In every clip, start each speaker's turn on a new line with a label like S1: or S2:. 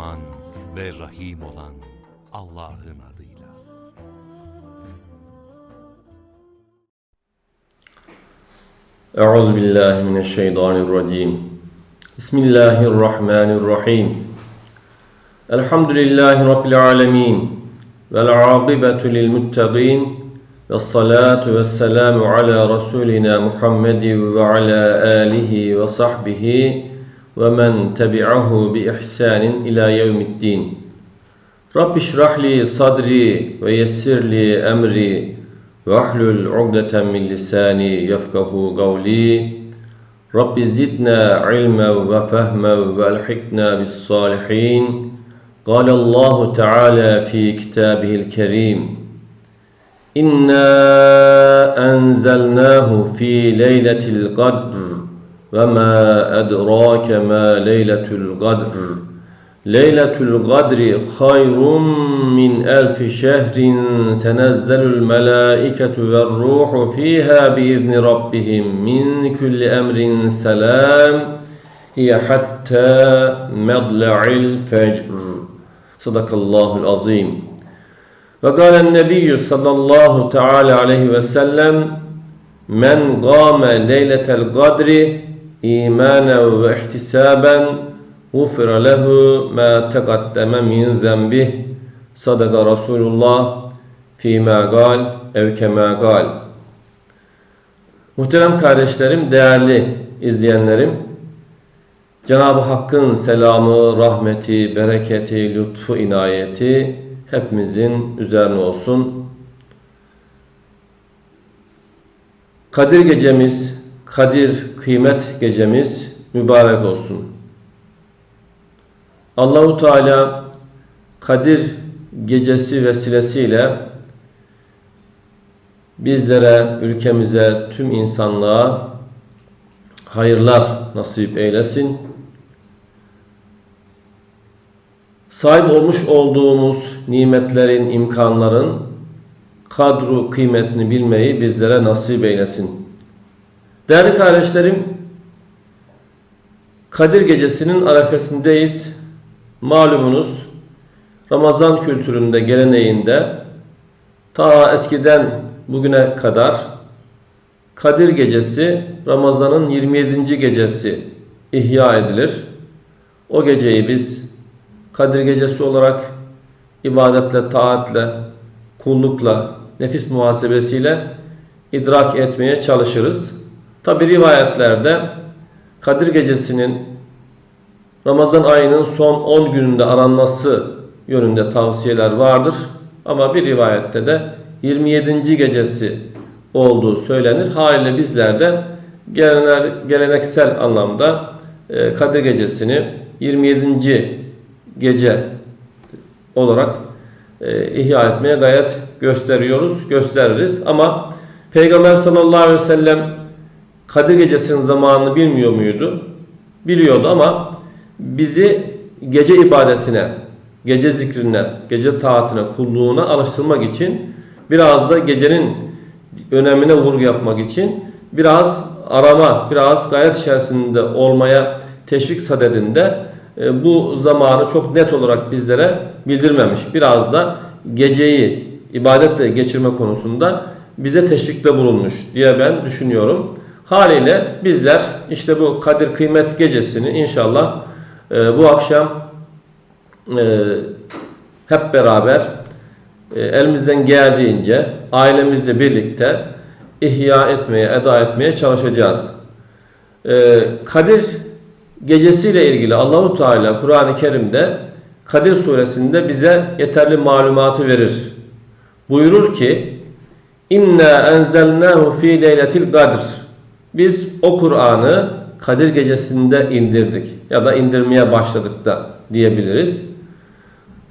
S1: Rahman ve Rahim olan Allah'ın adıyla.
S2: أعوذ بالله من الشيطان الرجيم بسم الله الرحمن الرحيم الحمد لله رب العالمين والعاقبة للمتقين والصلاة والسلام على رسولنا محمد وعلى آله وصحبه ومن تبعه بإحسان إلى يوم الدين. رب اشرح لي صدري ويسر لي أمري واحلل عقدة من لساني يفقه قولي. رب زدنا علما وفهما وألحقنا بالصالحين. قال الله تعالى في كتابه الكريم إنا أنزلناه في ليلة القدر وما أدراك ما ليلة القدر ليلة القدر خير من ألف شهر تنزل الملائكة والروح فيها بإذن ربهم من كل أمر سلام هي حتى مطلع الفجر صدق الله العظيم. وقال النبي صلى الله تعالى عليه وسلم من قام ليلة القدر إيمانا واحتسابا غفر له ما تقدم من ذنبه صدق رسول الله فيما قال ev kema قال Muhterem kardeşlerim, değerli izleyenlerim, Cenab-ı Hakk'ın selamı, rahmeti, bereketi, lütfu, inayeti hepimizin üzerine olsun. Kadir gecemiz, Kadir kıymet gecemiz mübarek olsun. Allahu Teala Kadir gecesi vesilesiyle bizlere, ülkemize, tüm insanlığa hayırlar nasip eylesin. Sahip olmuş olduğumuz nimetlerin, imkanların kadru kıymetini bilmeyi bizlere nasip eylesin. Değerli kardeşlerim, Kadir Gecesi'nin arefesindeyiz. Malumunuz Ramazan kültüründe, geleneğinde ta eskiden bugüne kadar Kadir Gecesi Ramazan'ın 27. gecesi ihya edilir. O geceyi biz Kadir Gecesi olarak ibadetle, taatle, kullukla, nefis muhasebesiyle idrak etmeye çalışırız. Tabi rivayetlerde Kadir Gecesi'nin Ramazan ayının son 10 gününde aranması yönünde tavsiyeler vardır. Ama bir rivayette de 27. gecesi olduğu söylenir. Haliyle bizler de geleneksel anlamda e, Kadir Gecesi'ni 27. gece olarak e, ihya etmeye gayet gösteriyoruz, gösteririz. Ama Peygamber sallallahu aleyhi ve sellem Kadir Gecesi'nin zamanını bilmiyor muydu? Biliyordu ama bizi gece ibadetine, gece zikrine, gece taatine, kulluğuna alıştırmak için biraz da gecenin önemine vurgu yapmak için biraz arama, biraz gayet içerisinde olmaya teşvik sadedinde e, bu zamanı çok net olarak bizlere bildirmemiş. Biraz da geceyi ibadetle geçirme konusunda bize teşvikte bulunmuş diye ben düşünüyorum. Haliyle bizler işte bu Kadir Kıymet Gecesi'ni inşallah e, bu akşam e, hep beraber e, elimizden geldiğince ailemizle birlikte ihya etmeye, eda etmeye çalışacağız. E, Kadir gecesiyle ilgili Allahu Teala Kur'an-ı Kerim'de Kadir suresinde bize yeterli malumatı verir. Buyurur ki: "İnna enzelnahu fi leyletil kadr." Biz o Kur'an'ı Kadir gecesinde indirdik ya da indirmeye başladık da diyebiliriz.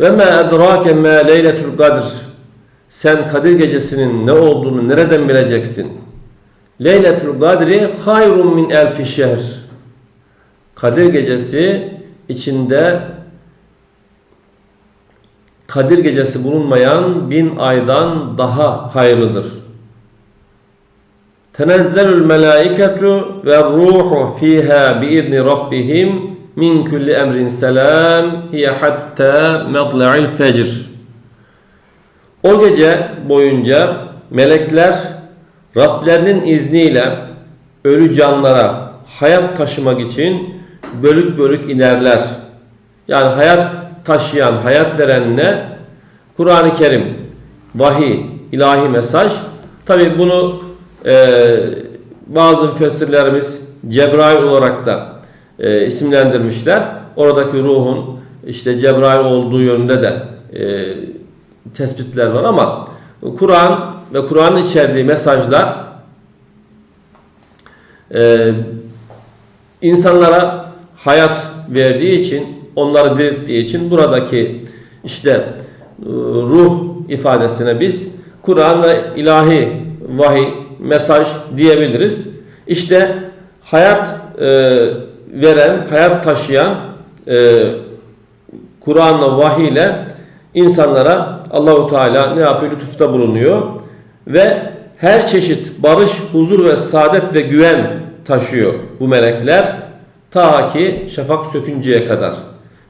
S2: Ve ma edrake ma leyletul kadr. Sen Kadir gecesinin ne olduğunu nereden bileceksin? Leyletul kadri hayrun min elfi şehr. Kadir gecesi içinde Kadir gecesi bulunmayan bin aydan daha hayırlıdır. Tenezzelül melâiketu ve ruhu fiha biizni rabbihim min kulli emrin selam hiye hatta matla'il fecr. O gece boyunca melekler Rablerinin izniyle ölü canlara hayat taşımak için bölük bölük inerler. Yani hayat taşıyan, hayat veren ne? Kur'an-ı Kerim, vahiy, ilahi mesaj. Tabi bunu e, bazı müfessirlerimiz Cebrail olarak da e, isimlendirmişler. Oradaki ruhun işte Cebrail olduğu yönünde de e, tespitler var ama Kur'an ve Kur'an'ın içerdiği mesajlar e, insanlara hayat verdiği için, onları dirilttiği için buradaki işte e, ruh ifadesine biz Kur'an ve ilahi vahiy, mesaj diyebiliriz. İşte hayat e, veren, hayat taşıyan e, Kur'an'la, vahiy ile insanlara Allahu Teala ne yapıyor? Lütufta bulunuyor ve her çeşit barış, huzur ve saadet ve güven taşıyor bu melekler ta ki şafak sökünceye kadar.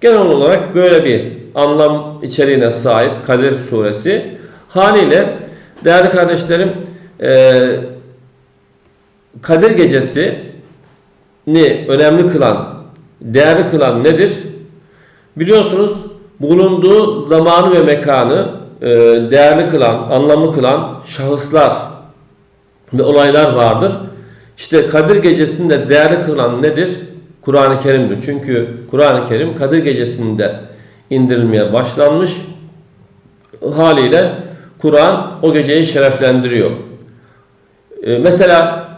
S2: Genel olarak böyle bir anlam içeriğine sahip Kadir suresi. Haliyle değerli kardeşlerim e, Kadir gecesi ni önemli kılan, değerli kılan nedir? Biliyorsunuz bulunduğu zamanı ve mekanı e, değerli kılan, anlamlı kılan şahıslar ve olaylar vardır. İşte Kadir gecesinde değerli kılan nedir? Kur'an-ı Kerim'dir. Çünkü Kur'an-ı Kerim Kadir gecesinde indirilmeye başlanmış. Haliyle Kur'an o geceyi şereflendiriyor. E, mesela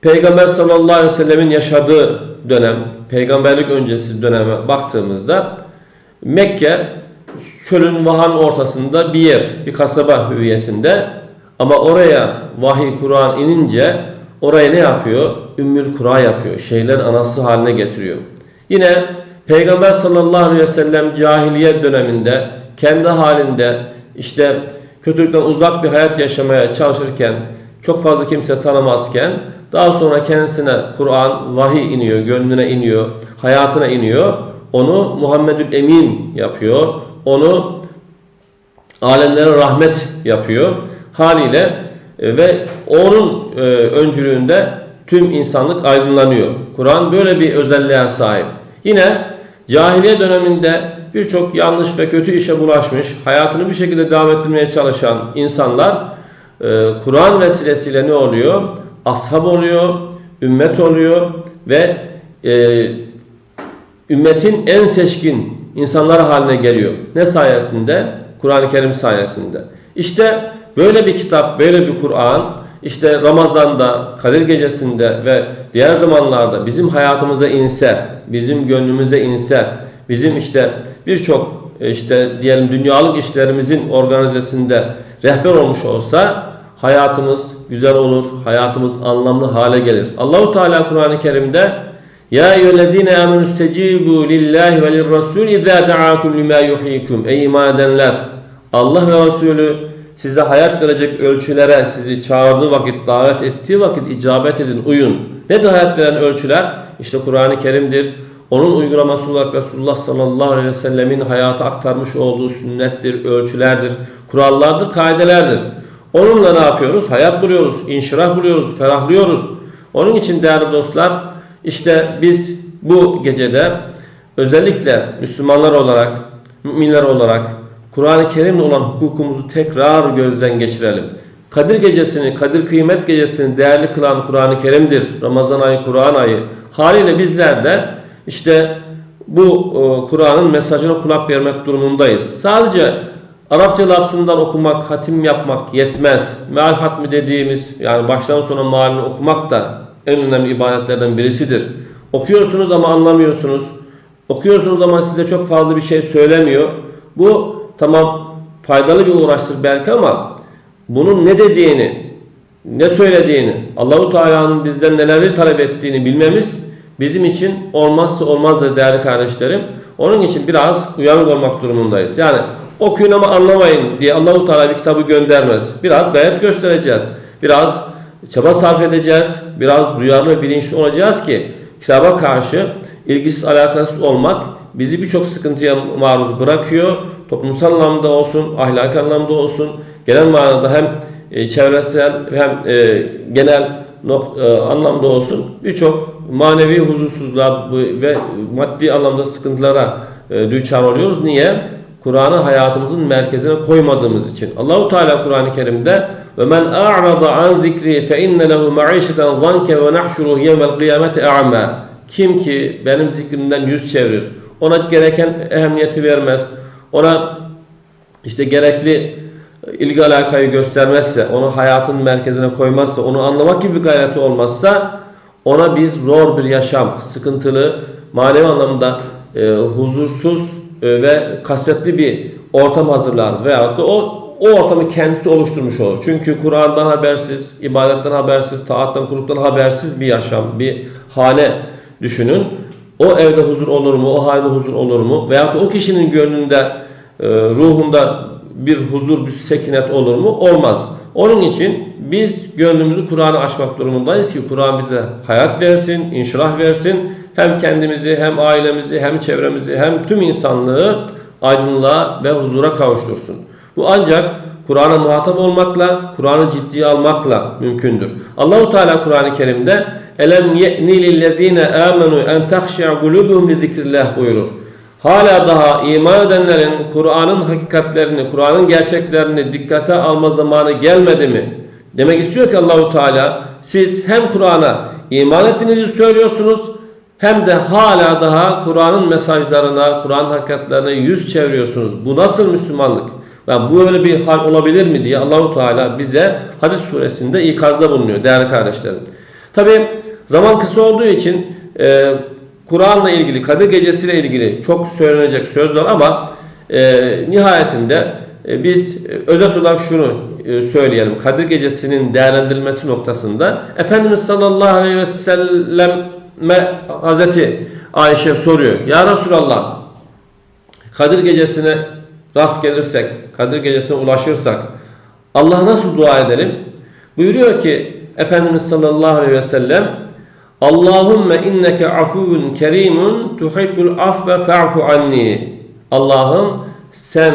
S2: Peygamber sallallahu aleyhi ve sellemin yaşadığı dönem, peygamberlik öncesi döneme baktığımızda Mekke çölün vahan ortasında bir yer, bir kasaba hüviyetinde ama oraya vahiy Kur'an inince orayı ne yapıyor? Ümmül Kura yapıyor. Şeyler anası haline getiriyor. Yine Peygamber sallallahu aleyhi ve sellem cahiliye döneminde kendi halinde işte kötülükten uzak bir hayat yaşamaya çalışırken çok fazla kimse tanımazken daha sonra kendisine Kur'an vahiy iniyor, gönlüne iniyor, hayatına iniyor. Onu Muhammedül Emin yapıyor. Onu alemlere rahmet yapıyor. Haliyle e, ve onun e, öncülüğünde tüm insanlık aydınlanıyor. Kur'an böyle bir özelliğe sahip. Yine cahiliye döneminde birçok yanlış ve kötü işe bulaşmış, hayatını bir şekilde devam ettirmeye çalışan insanlar e, Kur'an vesilesiyle ne oluyor? Ashab oluyor, ümmet oluyor ve e, ümmetin en seçkin insanlar haline geliyor. Ne sayesinde? Kur'an-ı Kerim sayesinde. İşte böyle bir kitap, böyle bir Kur'an işte Ramazan'da, Kadir Gecesi'nde ve diğer zamanlarda bizim hayatımıza inse, bizim gönlümüze inse, bizim işte birçok işte diyelim dünyalık işlerimizin organizesinde rehber olmuş olsa hayatımız güzel olur, hayatımız anlamlı hale gelir. Allahu Teala Kur'an-ı Kerim'de ya eyyühellezine amenu istecibu lillahi ve lirrasul izâ da'akum limâ yuhyikum. Ey iman edenler! Allah ve Resulü size hayat verecek ölçülere sizi çağırdığı vakit, davet ettiği vakit icabet edin, uyun. Nedir hayat veren ölçüler? İşte Kur'an-ı Kerim'dir. Onun uygulaması olarak Resulullah sallallahu aleyhi ve sellemin hayata aktarmış olduğu sünnettir, ölçülerdir, kurallardır, kaidelerdir. Onunla ne yapıyoruz? Hayat buluyoruz, inşirah buluyoruz, ferahlıyoruz. Onun için değerli dostlar, işte biz bu gecede özellikle Müslümanlar olarak, müminler olarak Kur'an-ı Kerim'le olan hukukumuzu tekrar gözden geçirelim. Kadir gecesini, Kadir kıymet gecesini değerli kılan Kur'an-ı Kerim'dir. Ramazan ayı, Kur'an ayı. Haliyle bizler de işte bu Kur'an'ın mesajına kulak vermek durumundayız. Sadece Arapça lafzından okumak, hatim yapmak yetmez. Meal hatmi dediğimiz yani baştan sona mealini okumak da en önemli ibadetlerden birisidir. Okuyorsunuz ama anlamıyorsunuz. Okuyorsunuz ama size çok fazla bir şey söylemiyor. Bu tamam faydalı bir uğraştır belki ama bunun ne dediğini, ne söylediğini, Allahu Teala'nın bizden neleri talep ettiğini bilmemiz bizim için olmazsa olmazdır değerli kardeşlerim. Onun için biraz uyanık olmak durumundayız. Yani okuyun ama anlamayın diye Allahu Teala bir kitabı göndermez. Biraz gayret göstereceğiz. Biraz çaba sarf edeceğiz. Biraz duyarlı bilinçli olacağız ki kitaba karşı ilgisiz alakasız olmak bizi birçok sıkıntıya maruz bırakıyor. Toplumsal anlamda olsun, ahlaki anlamda olsun, genel manada hem e, çevresel hem e, genel e, anlamda olsun birçok manevi huzursuzluğa ve maddi anlamda sıkıntılara düçar oluyoruz. Niye? Kur'an'ı hayatımızın merkezine koymadığımız için. Allahu Teala Kur'an-ı Kerim'de ve men a'rada an zikri fe inne lehu ma'işeten zanke ve nahşuruhu yevmel kıyameti a'ma. Kim ki benim zikrimden yüz çevirir, ona gereken ehemmiyeti vermez, ona işte gerekli ilgi alakayı göstermezse, onu hayatın merkezine koymazsa, onu anlamak gibi bir gayreti olmazsa ona biz zor bir yaşam, sıkıntılı, manevi anlamda e, huzursuz e, ve kasvetli bir ortam hazırlarız. Veyahut da o, o ortamı kendisi oluşturmuş olur. Çünkü Kur'an'dan habersiz, ibadetten habersiz, taattan, kulluktan habersiz bir yaşam, bir hane düşünün. O evde huzur olur mu? O halde huzur olur mu? Veyahut o kişinin gönlünde, e, ruhunda bir huzur, bir sekinet olur mu? Olmaz. Onun için biz gönlümüzü Kur'an'a açmak durumundayız ki Kur'an bize hayat versin, inşirah versin. Hem kendimizi, hem ailemizi, hem çevremizi, hem tüm insanlığı aydınlığa ve huzura kavuştursun. Bu ancak Kur'an'a muhatap olmakla, Kur'an'ı ciddiye almakla mümkündür. Allahu Teala Kur'an-ı Kerim'de elem ye'ni lillezine amenu en tahşi'a kulubuhum li zikrillah buyurur. Hala daha iman edenlerin Kur'an'ın hakikatlerini, Kur'an'ın gerçeklerini dikkate alma zamanı gelmedi mi? Demek istiyor ki Allahu Teala siz hem Kur'an'a iman ettiğinizi söylüyorsunuz hem de hala daha Kur'an'ın mesajlarına, Kur'an hakikatlerine yüz çeviriyorsunuz. Bu nasıl Müslümanlık? Yani bu öyle bir hal olabilir mi diye Allahu Teala bize Hadis suresinde ikazda bulunuyor değerli kardeşlerim. Tabi zaman kısa olduğu için e, Kur'an'la ilgili, Kadir Gecesi ile ilgili çok söylenecek söz var ama e, nihayetinde e, biz e, özet olarak şunu e, söyleyelim. Kadir Gecesi'nin değerlendirilmesi noktasında Efendimiz sallallahu aleyhi ve selleme Hazreti Ayşe soruyor. Ya Resulallah Kadir Gecesi'ne rast gelirsek, Kadir Gecesi'ne ulaşırsak Allah nasıl dua edelim? Buyuruyor ki Efendimiz sallallahu aleyhi ve sellem Allahümme inneke afuvun kerimun tuhibbul afve fa'fu anni. Allah'ım sen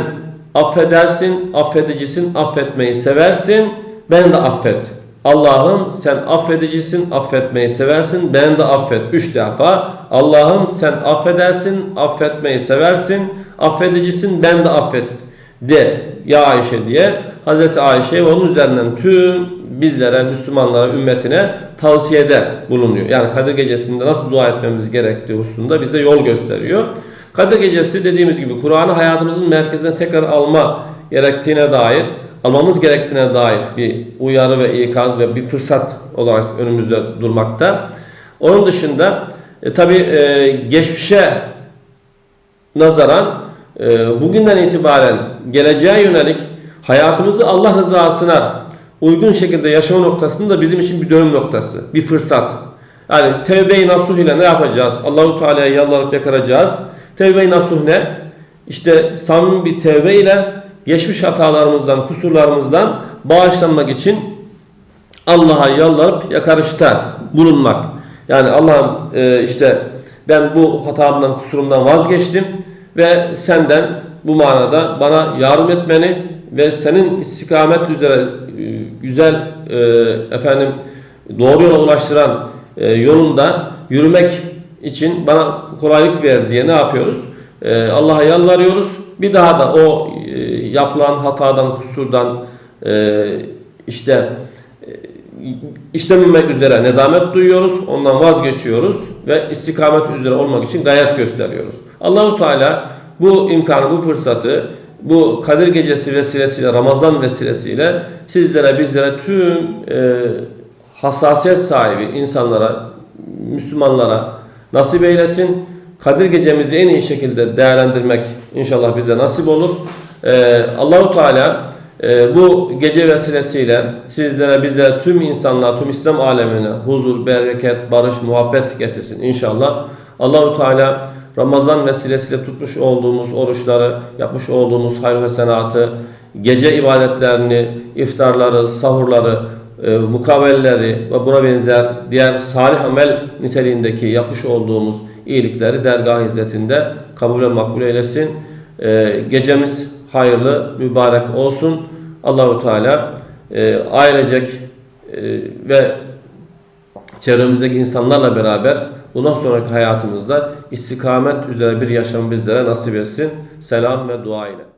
S2: affedersin, affedicisin, affetmeyi seversin, ben de affet. Allah'ım sen affedicisin, affetmeyi seversin, ben de affet. Üç defa. Allah'ım sen affedersin, affetmeyi seversin, affedicisin, ben de affet. De ya Ayşe diye Hazreti Ayşe onun üzerinden tüm bizlere, Müslümanlara, ümmetine tavsiyede bulunuyor. Yani Kadir Gecesi'nde nasıl dua etmemiz gerektiği hususunda bize yol gösteriyor. Kadir Gecesi dediğimiz gibi Kur'an'ı hayatımızın merkezine tekrar alma gerektiğine dair, almamız gerektiğine dair bir uyarı ve ikaz ve bir fırsat olarak önümüzde durmakta. Onun dışında e, tabi e, geçmişe nazaran e, bugünden itibaren geleceğe yönelik hayatımızı Allah rızasına uygun şekilde yaşama noktasında bizim için bir dönüm noktası, bir fırsat. Yani tevbe-i nasuh ile ne yapacağız? Allahu Teala'ya yalvarıp yakaracağız. Tevbe-i nasuh ne? İşte samimi bir tevbe ile geçmiş hatalarımızdan, kusurlarımızdan bağışlanmak için Allah'a yalvarıp yakarışta bulunmak. Yani Allah'ım e, işte ben bu hatamdan, kusurumdan vazgeçtim ve senden bu manada bana yardım etmeni ve senin istikamet üzere e, güzel e, efendim doğru yola ulaştıran e, yolunda yürümek için bana kolaylık ver diye ne yapıyoruz? E, Allah'a yalvarıyoruz. Bir daha da o e, yapılan hatadan, kusurdan e, işte e, işlememek üzere nedamet duyuyoruz, ondan vazgeçiyoruz ve istikamet üzere olmak için gayret gösteriyoruz. Allahu Teala bu imkanı, bu fırsatı bu Kadir Gecesi vesilesiyle, Ramazan vesilesiyle sizlere, bizlere tüm e, hassasiyet sahibi insanlara, Müslümanlara nasip eylesin. Kadir Gecemizi en iyi şekilde değerlendirmek inşallah bize nasip olur. E, Allahu Teala e, bu gece vesilesiyle sizlere, bize, tüm insanlığa, tüm İslam alemine huzur, bereket, barış, muhabbet getirsin inşallah. Allahu Teala Ramazan vesilesiyle tutmuş olduğumuz oruçları, yapmış olduğumuz hayır hasenatı, gece ibadetlerini, iftarları, sahurları, e, mukavelleri ve buna benzer diğer salih amel niteliğindeki yapmış olduğumuz iyilikleri dergah hizmetinde kabul ve makbul eylesin. E, gecemiz hayırlı, mübarek olsun. Allahu Teala e, ailecek e, ve çevremizdeki insanlarla beraber bundan sonraki hayatımızda istikamet üzere bir yaşam bizlere nasip etsin. Selam ve dua ile.